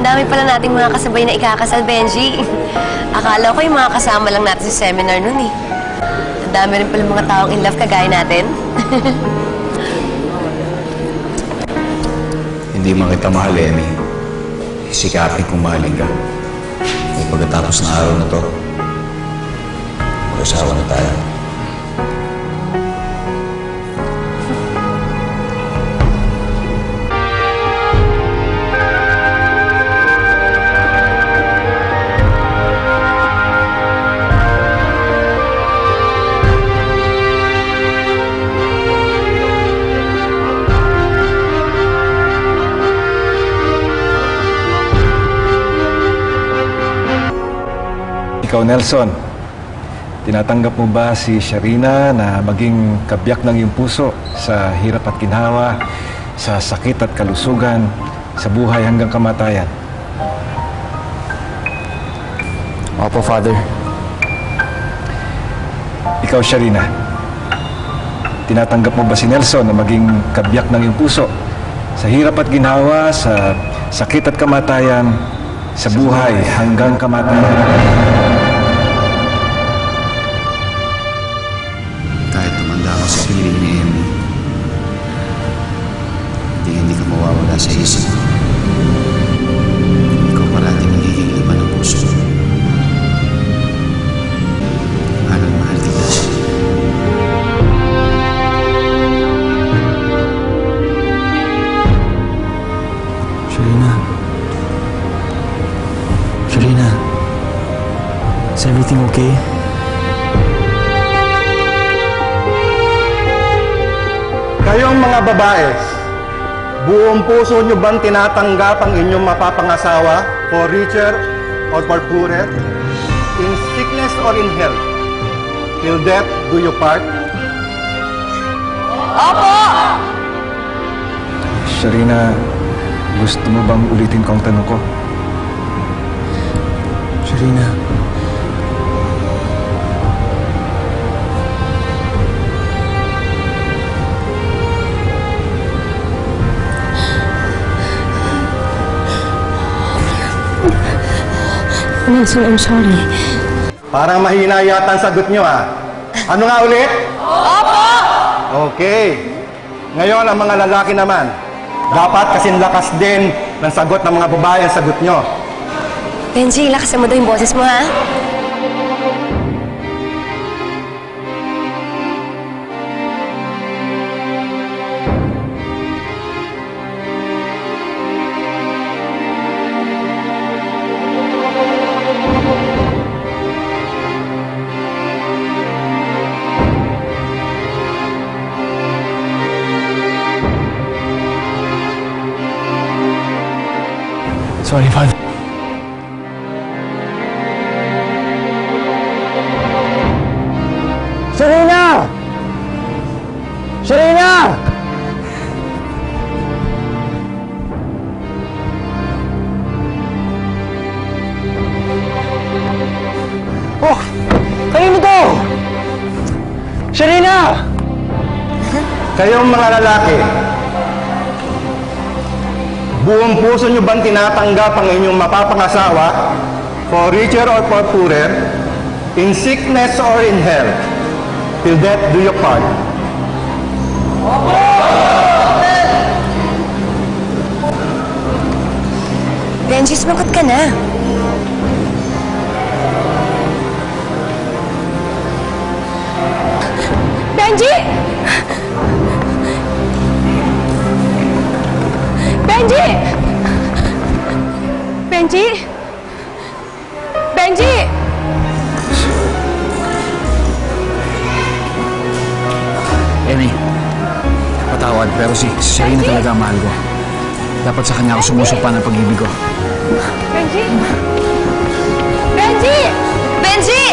Ang dami pala nating mga kasabay na ikakasal, Benji. Akala ko yung mga kasama lang natin sa seminar nun eh. Ang dami rin pala mga taong in love kagaya natin. Hindi man kita mahal, Emmy. Sikapin kong mahalin ka. Kung pagkatapos ng araw na to, mag-asawa na tayo. Ikaw, Nelson, tinatanggap mo ba si Sharina na maging kabyak ng iyong puso sa hirap at ginhawa, sa sakit at kalusugan, sa buhay hanggang kamatayan? Opo, Father. Ikaw, Sharina, tinatanggap mo ba si Nelson na maging kabyak ng iyong puso sa hirap at ginhawa, sa sakit at kamatayan, sa buhay hanggang kamatayan? Is everything okay? Kayong mga babae, buong puso nyo bang tinatanggap ang inyong mapapangasawa for richer or for poorer? In sickness or in health? Till death do you part? Sharina, gusto mo bang ulitin ko ang tanong ko? Sharina. Nelson, I'm sorry. Parang mahina yata ang sagot nyo ah. Ano nga ulit? Opo! Okay. Ngayon ang mga lalaki naman, dapat kasing lakas din ng sagot ng mga babae ang sagot nyo. Benji, lakasan mo daw yung boses mo, ha? Sorry, Father. Sharina! Sharina! Oh! Kanino to? Sharina! Kayong mga lalaki, buong puso nyo bang tinatanggap ang inyong mapapangasawa for richer or for poorer, in sickness or in health, till death do you part? Benji, sumagot ka na. Patawad pero si, si Sharina talaga ang mahal ko. Dapat sa kanya ako sumusupa ng pag-ibig ko. Benji! Benji! Benji!